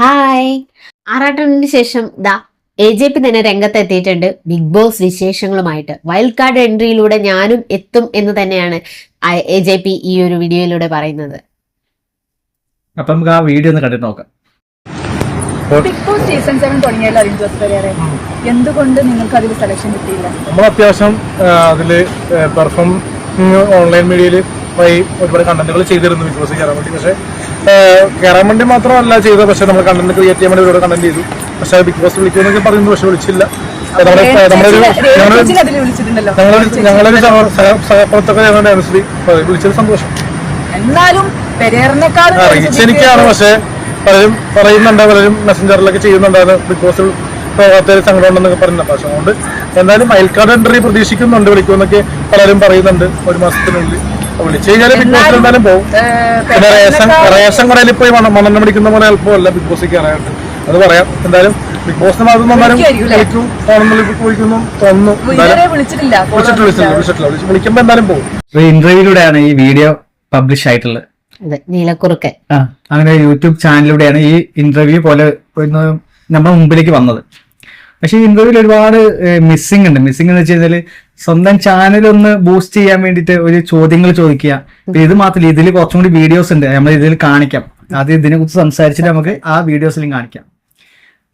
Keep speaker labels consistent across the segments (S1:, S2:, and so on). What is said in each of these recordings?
S1: Hi. ആറാട്ടണിന് ശേഷം ദാ A J P തന്നെ രംഗത്തെത്തിയിട്ടുണ്ട്. ബിഗ് ബോസ് വിശേഷങ്ങളുമായിട്ട്. വൈൽഡ് കാർഡ് എൻട്രിയിലൂടെ ഞാനും എത്തും എന്ന് തന്നെയാണ് എ ജെ പി ഈ ഒരു വീഡിയോയിലൂടെ പറയുന്നത്.
S2: അപ്പൊ നമുക്ക് ആ വീഡിയോ ഒന്ന് കണ്ടിട്ട് നോക്കാം.
S3: ബിഗ് ബോസ് സീസൺ സെവൻ തുടങ്ങിയല്ലോ അരുൺ ജോസ് പെരേറെ എന്തുകൊണ്ട് നിങ്ങൾക്ക് അതിൽ സെലക്ഷൻ കിട്ടിയില്ല?
S4: നമ്മൾ അത്യാവശ്യം അതിൽ പെർഫോം ഓൺലൈൻ മീഡിയയിൽ വഴി ഒരുപാട് കണ്ടന്റുകൾ ചെയ്തിരുന്നു ബിഗ് ബോസ് കയറാൻ വേണ്ടി. പക്ഷേ കയറാൻ വേണ്ടി മാത്രമല്ല ചെയ്തത്. പക്ഷേ നമ്മൾ കണ്ടന്റ് ക്രിയേറ്റ് ചെയ്യാൻ വേണ്ടി ഒരുപാട് കണ്ടന്റ് ചെയ്തു. പക്ഷേ ബിഗ് ബോസ് വിളിക്കുമെന്നൊക്കെ പറയുന്നത് പക്ഷെ വിളിച്ചില്ല. ഞങ്ങളൊരു
S3: രേണുചേച്ചിനെ അതിൽ
S4: ഞങ്ങളൊരു ഞങ്ങളൊരു സഹ- സഹ- സഹപ്രവർത്തക ഞങ്ങളുടെ അനുസരി വിളിച്ചത് സന്തോഷം.
S3: എന്നാലും
S4: എനിക്കാണ് പക്ഷേ പലരും പറയുന്നുണ്ട് പലരും മെസ്സഞ്ചറിലൊക്കെ ചെയ്യുന്നുണ്ടായിരുന്നു. ബിഗ് ബോസിൽ പോകാത്തൊരു സങ്കടം ഉണ്ടെന്നൊക്കെ പറയുന്നുണ്ട്. പക്ഷെ അതുകൊണ്ട് എന്തായാലും അയൽക്കാട് എൻട്രി പ്രതീക്ഷിക്കുന്നുണ്ട് വിളിക്കുമെന്നൊക്കെ പലരും പറയുന്നുണ്ട്. ഒരു മാസത്തിനുള്ളിൽ വിളിച്ചു കഴിഞ്ഞാൽ ബിഗ് ബോസ് എന്തായാലും പോകും പിന്നെ റേഷൻ റേഷൻ കടയിൽ പോയി മണം മണ്ണെണ്ണ പിടിക്കുന്ന പോലെ എളുപ്പമല്ല ബിഗ് ബോസ് കയറാനായിട്ട് അത് പറയാം. എന്തായാലും ബിഗ് ബോസിന് ഭാഗത്തു നിന്നാലും
S3: വിളിക്കുമായിരിക്കും അല്ലേ?
S4: വിളിക്കും ഫോണെന്ന് വിളിക്കുന്നു തോന്നുന്നു
S3: വിളിച്ചിട്ടില്ല.
S4: വിളിച്ചിട്ടില്ല വിളിച്ച് വിളിക്കുമ്പോൾ എന്തായാലും പോകും
S2: ഇന്റർവ്യൂയിലൂടെയാണ് ഈ വീഡിയോ പബ്ലിഷ് ആയിട്ടുള്ളത്. ആ അങ്ങനെ യൂട്യൂബ് ചാനലിലൂടെയാണ് ഈ ഇന്റർവ്യൂ പോലെ നമ്മുടെ മുമ്പിലേക്ക് വന്നത്. പക്ഷെ ഈ ഇന്റർവ്യൂവിൽ ഒരുപാട് മിസ്സിംഗ് ഉണ്ട്. മിസ്സിംഗ് എന്ന് വെച്ച് സ്വന്തം ചാനൽ ഒന്ന് ബൂസ്റ്റ് ചെയ്യാൻ വേണ്ടിട്ട് ഒരു ചോദ്യങ്ങൾ ചോദിക്കുക. പിന്നെ ഇത് മാത്രമല്ല ഇതിൽ കുറച്ചും കൂടി വീഡിയോസ് ഉണ്ട്. നമ്മൾ ഇതിൽ കാണിക്കാം. അത് ഇതിനെ കുറിച്ച് സംസാരിച്ചിട്ട് നമുക്ക് ആ വീഡിയോസിലും കാണിക്കാം.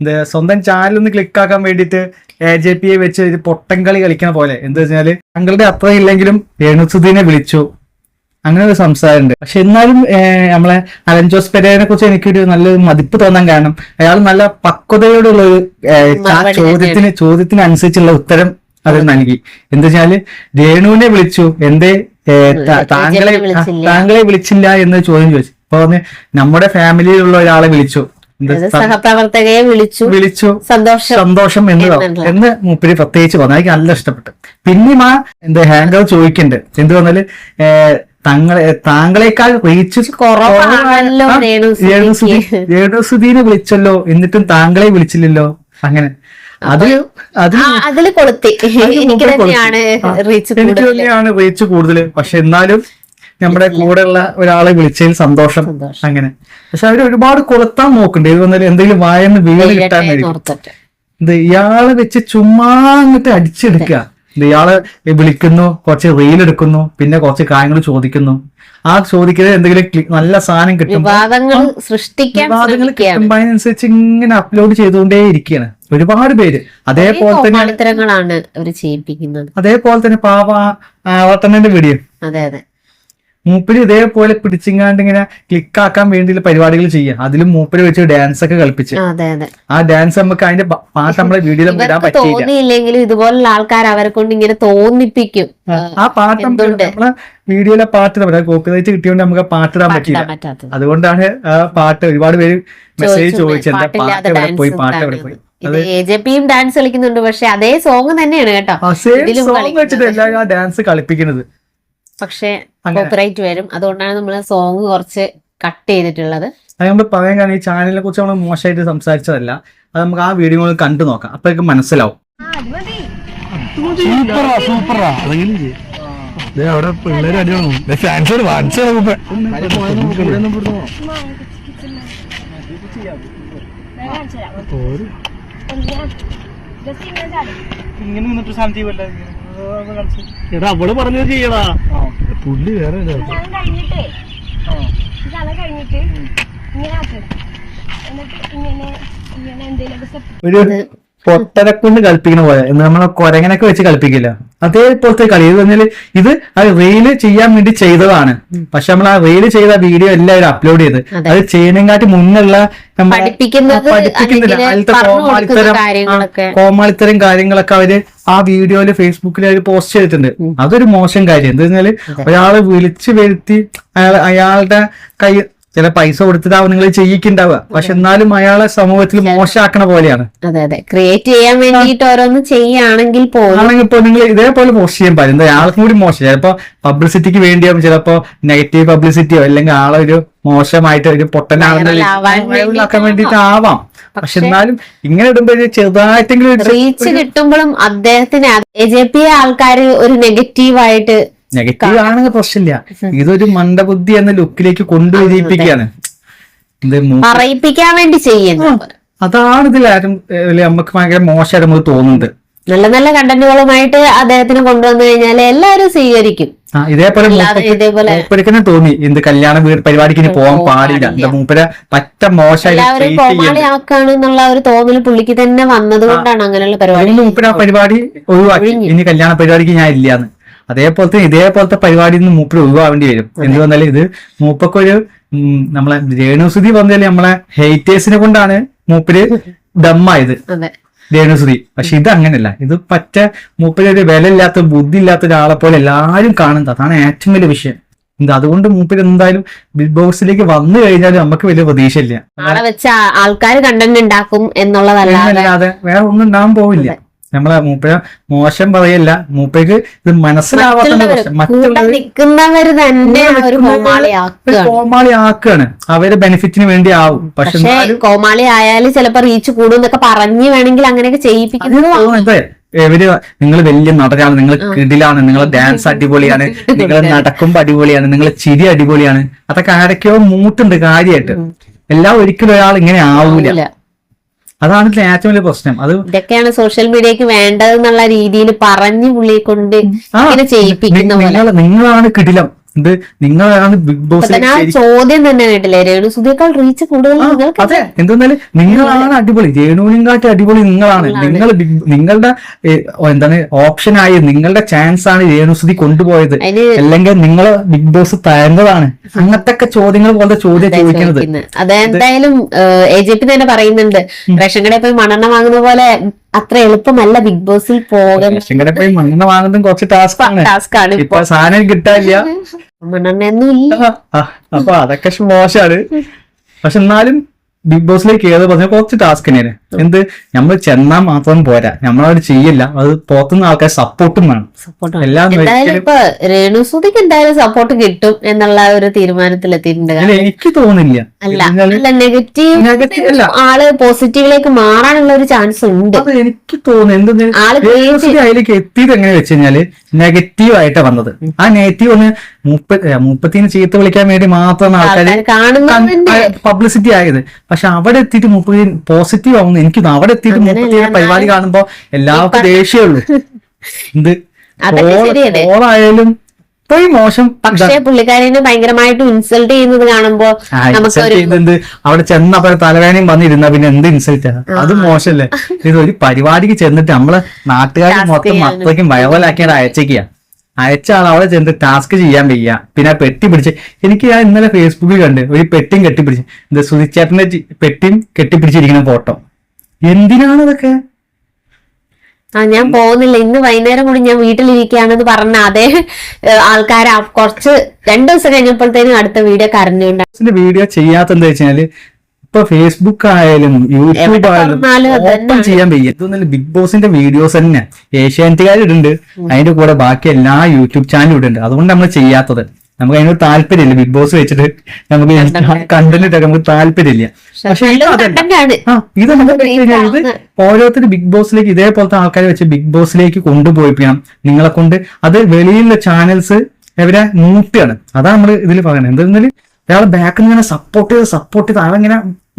S2: ഇത് സ്വന്തം ചാനൽ ഒന്ന് ക്ലിക്ക് ആക്കാൻ വേണ്ടിയിട്ട് എ ജെ പി വെച്ച് ഒരു പൊട്ടൻകളി കളിക്കുന്ന പോലെ. എന്താ വെച്ചാൽ താങ്കളുടെ അത്ര ഇല്ലെങ്കിലും രേണുസുദീനെ വിളിച്ചു. അങ്ങനെ ഒരു സംസാരമുണ്ട്. പക്ഷെ എന്നാലും നമ്മളെ അലൻ ജോസ് പെരേനെ കുറിച്ച് എനിക്കൊരു നല്ലൊരു മതിപ്പ് തോന്നാൻ കാരണം അയാൾ നല്ല പക്വതയോടുള്ള ഒരു ചോദ്യത്തിന് ചോദ്യത്തിന് അനുസരിച്ചുള്ള ഉത്തരം അത് നൽകി. എന്താ രേണുവിനെ വിളിച്ചു. എന്തേ താങ്കളെ താങ്കളെ വിളിച്ചില്ല എന്ന് ചോദ്യം ചോദിച്ചു. അപ്പൊ പറഞ്ഞ് നമ്മുടെ ഫാമിലിയിലുള്ള ഒരാളെ വിളിച്ചു.
S1: സഹപ്രവർത്തകയെ വിളിച്ചു?
S2: വിളിച്ചു.
S1: സന്തോഷം.
S2: സന്തോഷം എന്ന് എന്ന് മൂപ്പര് പ്രത്യേകിച്ച് പറഞ്ഞു. എനിക്ക് നല്ല ഇഷ്ടപ്പെട്ടു. പിന്നെയും ആ എന്താ ഹാങ്കർ ചോദിക്കണ്ട് എന്ത് പറഞ്ഞാൽ തങ്ങളെ താങ്കളെക്കാൾ റീച്ച് ഏണുസുദീനെ വിളിച്ചല്ലോ എന്നിട്ടും താങ്കളെ വിളിച്ചില്ലല്ലോ. അങ്ങനെ. അത് അത്
S1: ആ, കൊളുത്തി. എനിക്ക് തന്നെയാണ് റീച്ച് കൂടുതൽ
S2: പക്ഷെ എന്നാലും നമ്മുടെ കൂടെ ഉള്ള ഒരാളെ വിളിച്ചതിൽ സന്തോഷം. അങ്ങനെ. പക്ഷെ അവർ ഒരുപാട് കൊളുത്താൻ നോക്കുന്നുണ്ട്. ഇത് വന്നാലും എന്തെങ്കിലും വായന്ന് വീട് കിട്ടാൻ
S1: കഴിയും
S2: ഇത് ഇയാളെ വെച്ച് ചുമ്മാ അങ്ങോട്ട് അടിച്ചെടുക്കുക. ഇയാൾ വിളിക്കുന്നു കുറച്ച് റീൽ എടുക്കുന്നു പിന്നെ കുറച്ച് കാര്യങ്ങൾ ചോദിക്കുന്നു. ആ ചോദിക്കുന്നത് എന്തെങ്കിലും നല്ല സാധനം കിട്ടും
S1: വിവാദങ്ങൾ സൃഷ്ടിക്കാൻ
S2: വിവാദങ്ങൾ കിട്ടുമ്പോ അതിനനുസരിച്ച് ഇങ്ങനെ അപ്ലോഡ് ചെയ്തുകൊണ്ടേ ഇരിക്കുകയാണ്. ഒരുപാട് പേര്. അതേപോലെ തന്നെ അതേപോലെ തന്നെ പാവ ആവർത്തനന്റെ വീഡിയോ.
S1: അതെ അതെ.
S2: മൂപ്പര് ഇതേപോലെ പിടിച്ചിങ്ങാണ്ട് ഇങ്ങനെ ക്ലിക്ക് ആക്കാൻ വേണ്ടിയുള്ള പരിപാടികൾ ചെയ്യുക അതിലും മൂപ്പര് വെച്ച് ഡാൻസ് ഒക്കെ കളിപ്പിച്ച്.
S1: ആ,
S2: ഡാൻസ് നമുക്ക് അതിന്റെ പാട്ട് നമ്മളെ വീഡിയോയിൽ ഇടാൻ
S1: ഇതുപോലുള്ള ആൾക്കാർ അവരെ കൊണ്ട് ഇങ്ങനെ തോന്നിപ്പിക്കും.
S2: ആ പാട്ട് നമ്മളെ വീഡിയോയിലെ പാട്ട് നമ്മുടെ കോപ്പിറൈറ്റ് കിട്ടിയോണ്ട് നമുക്ക് പാട്ട് ഇടാൻ
S1: പറ്റില്ല
S2: അതുകൊണ്ടാണ് ആ പാട്ട് ഒരുപാട് പേര് മെസ്സേജ്
S1: ചോദിച്ചത്
S2: ചോദിച്ചു പാട്ട് എവിടെ പോയി പാട്ട് എവിടെ പോയി?
S1: ഇത് എ ഡാൻസ് കളിക്കുന്നുണ്ട്. പക്ഷെ അതേ സോങ് തന്നെയാണ് കേട്ടോ.
S2: ഡാൻസ് കളിപ്പിക്കുന്നത്.
S1: പക്ഷെ. കോപ്പിറൈറ്റ് വരും. അതുകൊണ്ടാണ് നമ്മൾ സോങ് കുറച്ച് കട്ട് ചെയ്തിട്ടുള്ളത്.
S2: അത് നമ്മൾ പറയാൻ കാരണം ഈ ചാനലിനെ കുറിച്ച് നമ്മൾ മോശമായിട്ട് സംസാരിച്ചതല്ല. അത് നമുക്ക് ആ വീഡിയോ കണ്ടു നോക്കാം. അപ്പോഴേക്കും മനസ്സിലാവും.
S4: സൂപ്പറാ സൂപ്പറാ. അതെങ്കിലും അവിടെ പിള്ളേര് അടിയാണ് ഫാൻസോട് വാങ്ങിച്ചു ഇങ്ങനെ നിന്നിട്ട് സാധനം എടാ അവൾ പറഞ്ഞത് ചെയ്യടാ. പുള്ളി വേറെ
S5: കഴിഞ്ഞിട്ടേ. കഴിഞ്ഞിട്ട് ഇങ്ങനെ എന്നിട്ട് ഇങ്ങനെ ഇങ്ങനെ എന്തെങ്കിലും
S2: ഒരു പൊട്ടനെ കൊണ്ട് കളിപ്പിക്കണ പോലെ. എന്ന് നമ്മളെ കൊരങ്ങനൊക്കെ വെച്ച് കളിപ്പിക്കില്ല. അതേപോലത്തെ കളി. ഇത് പറഞ്ഞാൽ ഇത് ആ റീൽ ചെയ്യാൻ വേണ്ടി ചെയ്തതാണ്. പക്ഷെ നമ്മൾ ആ റീൽ ചെയ്ത വീഡിയോ എല്ലാവരും അപ്ലോഡ് ചെയ്ത്
S1: അതെ.
S2: ചെയ്യുന്നതിനെക്കാട്ടി മുന്നുള്ള പഠിപ്പിക്കുന്നില്ല. കോമാളിത്തരം
S1: കാര്യങ്ങളൊക്കെ.
S2: അവർ ആ വീഡിയോയിൽ ഫേസ്ബുക്കിൽ അവർ പോസ്റ്റ് ചെയ്തിട്ടുണ്ട്. അതൊരു മോശം കാര്യം. എന്താ വെച്ചാൽ ഒരാൾ വിളിച്ചു വരുത്തി അയാൾ അയാളുടെ കൈ ചില പൈസ കൊടുത്തിട്ടാവും നിങ്ങൾ ചെയ്യിക്കുണ്ടാവുക പക്ഷെ എന്നാലും അയാളെ സമൂഹത്തിൽ മോശമാക്കണ പോലെയാണ്.
S1: അതെ അതെ. ക്രിയേറ്റ് ചെയ്യാൻ വേണ്ടിയിട്ട് ഓരോന്ന് ചെയ്യുകയാണെങ്കിൽ പോലും
S2: ആണെങ്കിൽ ഇപ്പൊ നിങ്ങൾ ഇതേപോലെ പോസ്റ്റ് ചെയ്യാൻ എന്താ ആൾക്കും കൂടി മോശം. ചിലപ്പോ പബ്ലിസിറ്റിക്ക് വേണ്ടിയാവും ചിലപ്പോ നെഗറ്റീവ് പബ്ലിസിറ്റിയോ അല്ലെങ്കിൽ ആളെ ഒരു മോശമായിട്ട് ഒരു പൊട്ടനാണെന്ന് വേണ്ടിട്ട് ആവാം. പക്ഷെ എന്നാലും ഇങ്ങനെ ഇടുമ്പോഴേ ചെറുതായിട്ടെങ്കിലും
S1: റീച്ച് കിട്ടുമ്പോഴും അദ്ദേഹത്തിന് എ ജെ പി ആൾക്കാർ ഒരു നെഗറ്റീവായിട്ട്
S2: നെഗറ്റീവ് ആണെങ്കിൽ പ്രശ്നമില്ല. ഇതൊരു മന്ദബുദ്ധി എന്ന ലുക്കിലേക്ക് കൊണ്ടുവരിപ്പിക്കുകയാണ്
S1: പറയിപ്പിക്കാൻ വേണ്ടി ചെയ്യുന്നു
S2: അതാണ് ഇതിലാരും നമുക്ക് ഭയങ്കര മോശമായിട്ട് നമുക്ക് തോന്നുന്നത്.
S1: നല്ല നല്ല കണ്ടന്റുകളുമായിട്ട് അദ്ദേഹത്തിന് കൊണ്ടുവന്നു കഴിഞ്ഞാൽ എല്ലാവരും സ്വീകരിക്കും.
S2: ഇതേപോലെ
S1: ഇതേപോലെ
S2: തോന്നി എന്ത് കല്യാണ വീട് പരിപാടിക്ക് ഇനി പോകാൻ പാടില്ല. എന്താ മൂപ്പര പറ്റ മോശമായിട്ട്
S1: ഒരു തോന്നൽ പുള്ളിക്ക് തന്നെ വന്നത് കൊണ്ടാണ് അങ്ങനെയുള്ള പരിപാടി
S2: മൂപ്പര പരിപാടി ഒഴിവാക്കി. ഇനി കല്യാണ പരിപാടിക്ക് ഞാൻ ഇല്ലാന്ന് അതേപോലത്തെ ഇതേപോലത്തെ പരിപാടിയിൽ നിന്ന് മൂപ്പര് ഒഴിവാവേണ്ടി വരും. എന്ത് വന്നാലും ഇത് മൂപ്പക്കൊരു നമ്മളെ രേണുസുതി വന്നാൽ നമ്മളെ ഹെയ്റ്റേഴ്സിനെ കൊണ്ടാണ് മൂപ്പര് ദമ്മായത്.
S1: അതെ.
S2: രേണുസുതി. പക്ഷെ ഇത് അങ്ങനെയല്ല ഇത് പറ്റ മൂപ്പര് ഒരു വില ഇല്ലാത്ത ബുദ്ധി ഇല്ലാത്ത ഒരാളെ പോലെ എല്ലാരും കാണുന്നത്. അതാണ് ഏറ്റവും വലിയ വിഷയം. എന്താ അതുകൊണ്ട് മൂപ്പര് എന്തായാലും ബിഗ് ബോക്സിലേക്ക് വന്നു കഴിഞ്ഞാൽ നമുക്ക് വലിയ പ്രതീക്ഷയില്ല.
S1: ആളെ വെച്ച ആൾക്കാർ കണ്ടന്റ് ഉണ്ടാക്കും എന്നുള്ളതല്ലാതെ
S2: വേറെ ഒന്നും ഉണ്ടാകാൻ പോവില്ല. നമ്മളെ മൂപ്പ മോശം പറയല്ല. മൂപ്പയ്ക്ക് ഇത് മനസ്സിലാവാത്ത അവർ
S1: കോമാളി ആക്കുകയാണ്
S2: അവരെ ബെനിഫിറ്റിന് വേണ്ടി ആവും പക്ഷെ
S1: കോമാളി ആയാലും ചിലപ്പോ റീച്ച് കൂടും എന്നൊക്കെ പറഞ്ഞു വേണമെങ്കിൽ അങ്ങനെയൊക്കെ ചെയ്യിപ്പിക്കുന്നത്
S2: എവര് ഇവർ നിങ്ങൾ വലിയ നടനാണ്. നിങ്ങൾ കിടിലാണ്. നിങ്ങൾ ഡാൻസ് അടിപൊളിയാണ്. നിങ്ങൾ നടക്കുമ്പോ അടിപൊളിയാണ്. നിങ്ങൾ ചിരി അടിപൊളിയാണ്. അതൊക്കെ ആരൊക്കെയോ മൂട്ടുണ്ട് കാര്യമായിട്ട് എല്ലാം ഒരിക്കലും ഒരാൾ ഇങ്ങനെ ആവൂല. അതാണ് ഏറ്റവും വലിയ പ്രശ്നം. അത്
S1: ഇതൊക്കെയാണ് സോഷ്യൽ മീഡിയക്ക് വേണ്ടത് എന്നുള്ള രീതിയിൽ പറഞ്ഞു പുള്ളിയെ കൊണ്ട് ചെയ്യിപ്പിക്കുന്ന
S2: നിങ്ങളാണ് കിടിലം. ഇത് നിങ്ങളാണ് ബിഗ്
S1: ആ ചോദ്യം തന്നെ കേട്ടില്ലേ? രേണു റീച്ച് കൂടുതൽ
S2: അതെ. എന്തെന്നാൽ നിങ്ങളാണ് അടിപൊളി. രേണുവിനെങ്കാട്ടി അടിപൊളി നിങ്ങളാണ്. നിങ്ങൾ നിങ്ങളുടെ എന്താണ് ഓപ്ഷൻ ആയി നിങ്ങളുടെ ചാൻസ് ആണ് രേണുസുതി കൊണ്ടുപോയത്.
S1: അതിന്
S2: അല്ലെങ്കിൽ നിങ്ങൾ ബിഗ് ബോസ് തരേണ്ടതാണ് അങ്ങനത്തെ ചോദ്യങ്ങൾ പോലത്തെ ചോദ്യം ചോദിക്കുന്നത്
S1: അതെ അതെന്തായാലും എ ജെ പി തന്നെ പറയുന്നുണ്ട്. റേഷൻ കടയിൽ പോയി മണ്ണെണ്ണ വാങ്ങുന്ന പോലെ അത്ര എളുപ്പമല്ല ബിഗ് ബോസിൽ പോകാൻ.
S2: റേഷൻ കടയിൽ പോയി മണ്ണെണ്ണ വാങ്ങുന്നതും കുറച്ച് ടാസ്ക് ആണ്.
S1: ടാസ്ക് ആണ് ഇപ്പൊ.
S2: സാധനം കിട്ടാനില്ല. അപ്പൊ അതൊക്കെ മോശമാണ് പക്ഷെ എന്നാലും ബിഗ് ബോസിലേക്ക് ഏത് പറഞ്ഞാൽ കുറച്ച് ടാസ്ക് തന്നെയാണ്. എന്ത്? നമ്മൾ ചെന്നാൽ മാത്രം പോരാ. നമ്മളവിടെ ചെയ്യില്ല. അത് പുറത്തുനിന്ന് ആൾക്കാർ സപ്പോർട്ടും വേണം. എല്ലാം
S1: രേണുസുതിക്ക് എന്തായാലും സപ്പോർട്ട് കിട്ടും എന്നുള്ള ഒരു തീരുമാനത്തിൽ എത്തിയിട്ടുണ്ട്
S2: അല്ല, എനിക്ക് തോന്നില്ല
S1: അല്ല നെഗറ്റീവ്. ആൾ പോസിറ്റീവിലേക്ക് മാറാനുള്ള ഒരു ചാൻസ് ഉണ്ട്.
S2: എനിക്ക് തോന്നുന്നു.
S1: എന്തെങ്കിലും
S2: ആൾ അതിലേക്ക് എത്തിയത് എങ്ങനെ വെച്ച് കഴിഞ്ഞാൽ നെഗറ്റീവ് ആയിട്ട് വന്നത്. ആ നെഗറ്റീവ് ഒന്ന് മുപ്പ മുപ്പത്തിന് ചീത്ത വിളിക്കാൻ വേണ്ടി മാത്രമാണ്
S1: ആൾക്കാർ
S2: പബ്ലിസിറ്റി ആയത്. പക്ഷെ അവിടെ എത്തിയിട്ട് മുപ്പത്തി പോസിറ്റീവ് ആവുന്നു. എനിക്ക് അവിടെ എത്തിയിട്ട് മുപ്പത്തി പരിപാടി കാണുമ്പോ എല്ലാവർക്കും ദേഷ്യമുള്ളൂ എന്ത്? ഓളായാലും പോയി മോശം
S1: പക്ഷേ പുള്ളിക്കാരനെ ഭയങ്കരമായിട്ട് ഇൻസൾട്ട് ചെയ്യുന്നത് കാണുമ്പോ നമുക്ക്
S2: അവിടെ ചെന്നപ്പോ തലവേനയും വന്നിരുന്ന പിന്നെ എന്ത് ഇൻസൾട്ട് അത് മോശമല്ലേ ഇത് ഒരു പരിപാടിക്ക് ചെന്നിട്ട് നമ്മൾ നാട്ടുകാർ മൊത്തം അത്രയ്ക്കും വയവലാക്കിയാണ് അയച്ചേക്കുക അയച്ച ആൾ അവിടെ ചെന്ന് ടാസ്ക് ചെയ്യാൻ വയ്യ. പിന്നെ ആ പെട്ടി പിടിച്ച് എനിക്ക് ഞാൻ ഇന്നലെ ഫേസ്ബുക്കിൽ കണ്ട് ഒരു പെട്ടിയും കെട്ടിപ്പിടിച്ച്. ഇത് സുധിച്ചേട്ടന്റെ പെട്ടിയും കെട്ടിപ്പിടിച്ചിരിക്കുന്ന ഫോട്ടോ. എന്തിനാണ് ഇതൊക്കെ
S1: ആ ഞാൻ പോകുന്നില്ല. ഇന്ന് വൈകുന്നേരം കൂടി ഞാൻ വീട്ടിലിരിക്കുകയാണെന്ന് പറഞ്ഞ അതേ ആൾക്കാർ കുറച്ച് രണ്ടു ദിവസം കഴിഞ്ഞപ്പോഴത്തേനും അടുത്ത വീഡിയോ
S2: കരഞ്ഞുകൊണ്ടാണ് വീഡിയോ ചെയ്യാത്ത എന്താ വെച്ചാൽ ഇപ്പൊ ഫേസ്ബുക്ക് ആയാലും യൂട്യൂബ് ആയാലും ഓപ്പൺ ചെയ്യാൻ വയ്യ. ഇതൊന്നും ബിഗ് ബോസിന്റെ വീഡിയോസ് തന്നെ. ഏഷ്യാനെറ്റുകാരിടുണ്ട് അതിന്റെ കൂടെ ബാക്കി എല്ലാ യൂട്യൂബ് ചാനലും ഇടുന്നുണ്ട്. അതുകൊണ്ട് നമ്മൾ ചെയ്യാത്തത്. നമുക്ക് അതിനോട് താല്പര്യമില്ല. ബിഗ് ബോസ് വെച്ചിട്ട് നമുക്ക് കണ്ടന്റ് നമുക്ക് താല്പര്യമില്ല. പക്ഷെ ഇത് ഇത്. ഓരോരുത്തർ ബിഗ് ബോസിലേക്ക് ഇതേപോലത്തെ ആൾക്കാരെ വെച്ച് ബിഗ് ബോസിലേക്ക് കൊണ്ടുപോയിപ്പിക്കണം. നിങ്ങളെ കൊണ്ട് അത് വെളിയിലുള്ള ചാനൽസ് ഇവരെ മൂട്ടിയാണ് അതാ നമ്മൾ ഇതിൽ പറയുന്നത് എന്തെന്നാൽ ഒരാൾ ബാക്കിൽ നിന്ന് ഇങ്ങനെ സപ്പോർട്ട് ചെയ്ത് സപ്പോർട്ട് ചെയ്ത് അവങ്ങനെ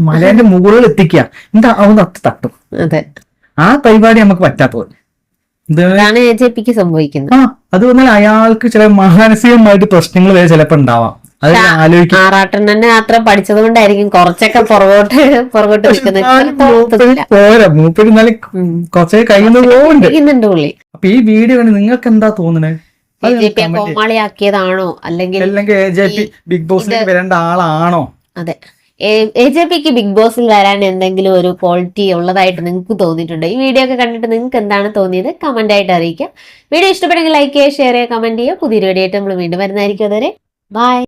S2: മലേന്റെ മുകളിൽ എത്തിക്കുക. എന്താ അത് തട്ടും. ആ പരിപാടി നമുക്ക് പറ്റാത്തത്. ഇത്
S1: അതാണ് എ ജെ പിക്ക് സംഭവിക്കുന്നത്.
S2: ആ അത് വന്നാൽ അയാൾക്ക് ചില മാനസികമായിട്ട് പ്രശ്നങ്ങൾ വരെ ചിലപ്പോ ഉണ്ടാവാം. അത് ആലോചിക്കും
S1: ആറാട്ടൻ തന്നെ അത്ര പഠിച്ചത് കൊണ്ടായിരിക്കും കുറച്ചൊക്കെ പുറകോട്ട് പുറകോട്ട് നിൽക്കുന്നത്.
S2: പോരാ. മൂപ്പര് എന്നാലും കുറച്ചേ കയ്യിൽ നിന്ന് പോകുന്നുണ്ട്
S1: പുള്ളി.
S2: അപ്പൊ ഈ വീഡിയോ കണ്ട് നിങ്ങൾക്ക് എന്താ
S1: പി കോമാളിയാക്കിയതാണോ? അല്ലെങ്കിൽ
S2: അല്ലെങ്കിൽ ബിഗ് ബോസിലേക്ക് വരേണ്ട ആളാണോ?
S1: അതെ. എ ജെ പിക്ക് ബിഗ് ബോസിൽ വരാൻ എന്തെങ്കിലും ഒരു ക്വാളിറ്റി ഉള്ളതായിട്ട് നിങ്ങൾക്ക് തോന്നിയിട്ടുണ്ടോ? ഈ വീഡിയോ ഒക്കെ കണ്ടിട്ട് നിങ്ങൾക്ക് എന്താണ് തോന്നിയത്? കമന്റ് ആയിട്ട് അറിയിക്കാം. വീഡിയോ ഇഷ്ടപ്പെടുമെങ്കിൽ ലൈക്ക് ചെയ്യുക ഷെയർ ചെയ്യുക കമന്റ് ചെയ്യുക. പുതിയൊരു വീഡിയോ ആയിട്ട് നമ്മൾ വീണ്ടും വരുന്നതായിരിക്കും അതുവരെ. ബൈ